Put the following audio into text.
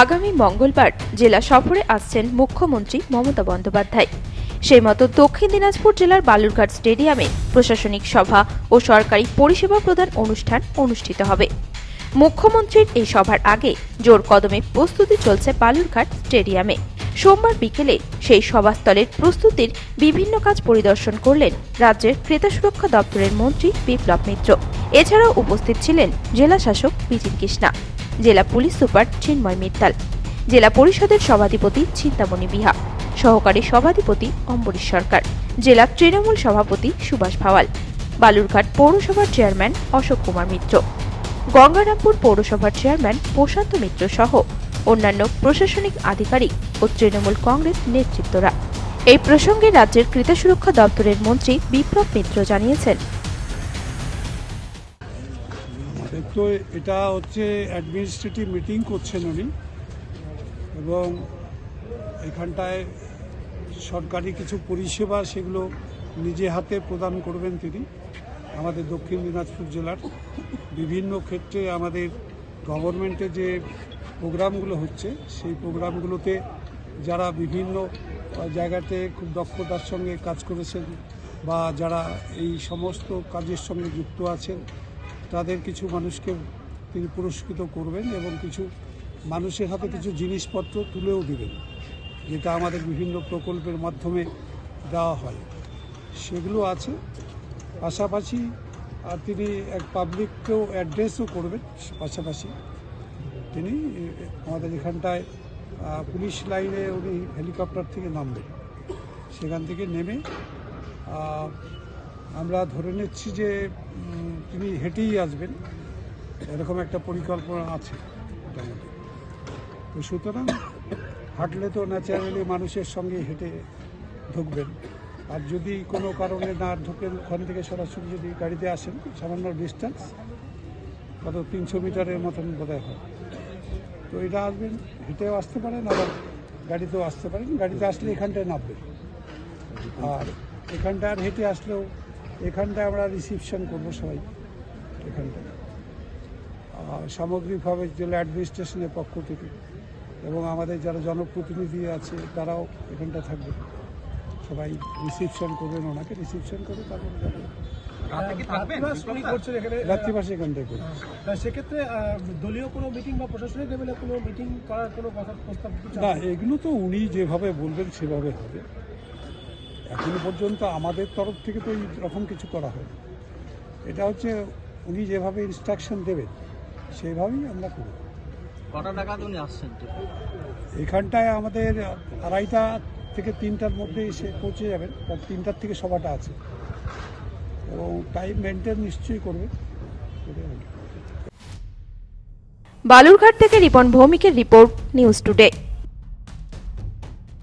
আগামী মঙ্গলবার জেলা সফরে আসছেন মুখ্যমন্ত্রী মমতা বন্দ্যোপাধ্যায়। সেই মতো দক্ষিণ দিনাজপুর জেলার বালুরঘাট স্টেডিয়ামে প্রশাসনিক সভা ও সরকারি পরিষেবা প্রদান অনুষ্ঠান অনুষ্ঠিত হবে। মুখ্যমন্ত্রীর এই সভার আগে জোর কদমে প্রস্তুতি চলছে বালুরঘাট স্টেডিয়ামে। সোমবার বিকেলে সেই সভাস্থলের প্রস্তুতির বিভিন্ন কাজ পরিদর্শন করলেন রাজ্যের ক্রেতা সুরক্ষা দপ্তরের মন্ত্রী বিপ্লব মিত্র। এছাড়াও উপস্থিত ছিলেন জেলা শাসক বিজিত কৃষ্ণা। জেলা পুলিশ সুপার চিন্ময় মিত্তাল, জেলা পরিষদের সভাধিপতি চিন্তামণি বিহা, সহকারী সভাধিপতি অম্বরীশ সরকার, জেলা তৃণমূল সভাপতি সুভাষ ভাওয়াল, বালুরঘাট পৌরসভার চেয়ারম্যান অশোক কুমার মিত্র, গঙ্গারামপুর পৌরসভার চেয়ারম্যান প্রশান্ত মিত্র সহ অন্যান্য প্রশাসনিক আধিকারিক ও তৃণমূল কংগ্রেস নেতৃত্বরা। এই প্রসঙ্গে রাজ্যের ক্রেতা সুরক্ষা দপ্তরের মন্ত্রী বিপ্লব মিত্র জানিয়েছেন। তো এটা হচ্ছে অ্যাডমিনিস্ট্রেটিভ মিটিং করছেন উনি। এবং এখানটায় সরকারি কিছু পরিষেবা সেগুলো নিজে হাতে প্রদান করবেন তিনি, আমাদের দক্ষিণ দিনাজপুর জেলার। বিভিন্ন ক্ষেত্রে আমাদের গভর্নমেন্টে যে প্রোগ্রামগুলো হচ্ছে, সেই প্রোগ্রামগুলোতে যারা বিভিন্ন জায়গাতে খুব দক্ষতার সঙ্গে কাজ করেছেন বা যারা এই সমস্ত কাজের সঙ্গে যুক্ত আছেন তাদের কিছু মানুষকে তিনি পুরস্কৃত করবেন এবং কিছু মানুষের হাতে কিছু জিনিসপত্র তুলেও দিবেন, যেটা আমাদের বিভিন্ন প্রকল্পের মাধ্যমে দেওয়া হয়। সেগুলো আছে। পাশাপাশি, আর তিনি এক পাবলিককেও অ্যাড্রেসও করবেন, পাশাপাশি। তিনি, আমাদের এখানটায় পুলিশ লাইনে উনি হেলিকপ্টার থেকে নামবেন। সেখান থেকে নেমে আমরা ধরে নিচ্ছি যে তিনি হেঁটেই আসবেন। এরকম একটা পরিকল্পনা আছে মোটামুটি। তো সুতরাং হাঁটলে তো ন্যাচারালি মানুষের সঙ্গে হেঁটে ঢুকবেন। আর যদি কোনো কারণে না ঢুকেন, ওখান থেকে সরাসরি যদি গাড়িতে আসেন, সামান্য ডিস্টেন্স কত তিনশো মিটারের মতন বোধহয় হয়। তো এটা আসবেন, হেঁটেও আসতে পারেন, আবার গাড়িতেও আসতে পারেন। গাড়িতে আসলে এখানটায় নামবেন। আর এখানটা আর হেঁটে আসলেও এখানটায় আমরা রিসিপশন করব সবাই এখানটায়। আর সামগ্রিকভাবে জেলা অ্যাডমিনিস্ট্রেশনের পক্ষ থেকে এবং আমাদের যারা জনপ্রতিনিধি আছে তারাও এখানটা থাকবে। সবাই রিসিপশন করবেন ওনাকে রিসিপশন করে তারপরে যাবে। রাত্রিবাস এখানে আহ, সেক্ষেত্রে দলীয় কোনো মিটিং বা প্রশাসনিক লেভেলে কোনো মিটিং করার কোনো কথা প্রস্তাব না এগুলো তো উনি যেভাবে বলবেন সেভাবে হবে। এখনও পর্যন্ত আমাদের তরফ থেকে তো এই রকম কিছু করা হয়। এটা হচ্ছে উনি যেভাবে ইনস্ট্রাকশন দেবেন সেভাবেই আমরা করব। কটা টাকা উনি আসছেন এখানটায় আমাদের আড়াইটা থেকে তিনটার মধ্যে এসে পৌঁছে যাবেন কারণ তিনটার থেকে সভাটা আছে। এবং টাইম মেনটেন নিশ্চয়ই করবে। বালুরঘাট থেকে রিপন ভৌমিকের রিপোর্ট নিউজ টুডে।